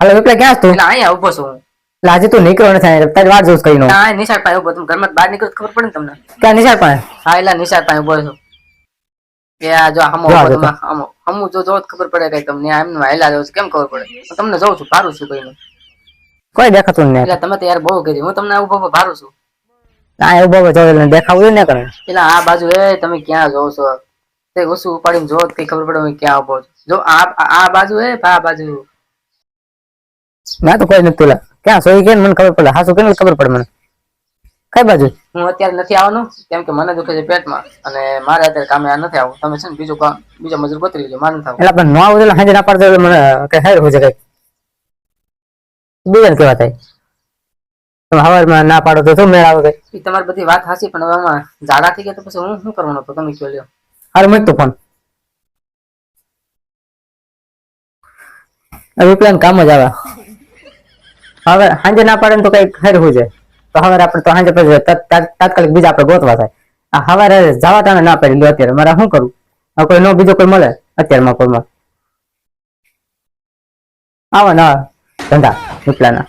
હાલો વિપ્લવ ક્યાં તું? એટલે અહીંયા ઊભો છું એટલે આજે તું અહીંયા. તારી વાત જોઉં કઈ નો નિશાળ પાસે ઊભો તમે ઘરમાં બહાર નીકળો ખબર પડે ને તમને. ક્યાં નિશાળ પાસે? હા એટલે નિશાળ પાસે ઊભો છું. કે આ જો હમો જો ઊભો હમો જો જો ખબર પડે કઈ તમને. આ એમનું હાલ્યા રહ્યો કેમ ખબર પડે? હું તમને જોઉં છું ભારું છું કઈ કોઈ દેખાતું નહીં. એટલે તમે તો યાર બહુ કરી. હું તમને ઊભો ઊભો ભારું છું. આ ઊભો ઊભો જોઈ દેખાવું ને કરે. એટલે આ બાજુ એ તમે ક્યાં જોવો છો? તે ઓછું ઉપાડીને જો તે ખબર પડે હું ક્યાં ઊભો છું. જો આ આ બાજુ હે આ બાજુ. ના તો કોઈ નથી તુલા ક્યાં સોઈ કે મને ખબર પડે. હાસુ કેને ખબર પડે મને? કઈ બાજુ? હું અત્યારે નથી આવવાનું કેમ કે મને દુખે છે પેટમાં અને મારે અત્યારે કામે આ નથી આવું તમે છે ને બીજું કામ બીજો મજૂર ગોતરી લેજો મારે નથી એટલે પણ ન આવું એટલે હાજર ના પાડતો મને કઈ હેર હોય છે કઈ. બીજા કેવા થાય? તમે હવારમાં ના પાડો તો શું મેળ આવે કઈ? તમારી બધી વાત હાસી પણ હવે આમાં ઝાડા થઈ ગયા તો પછી હું શું કરવાનું તો તમે કયો લ્યો. હારું મૂક તું ફોન હવે પ્લાન કામ જ આવે. હવે સાંજે ના પાડે તો કઈ ખેર હોય છે તો હવે આપણે તો સાંજે પછી તાત્કાલિક બીજા આપણે ગોતવા થાય. આ હવારે જવા તમે ના પાડી લો અત્યારે. મારે શું કરું કોઈ નો બીજો કોઈ મળે? અત્યારમાં કોઈમાં. આવો ના ધંધા વિપલાના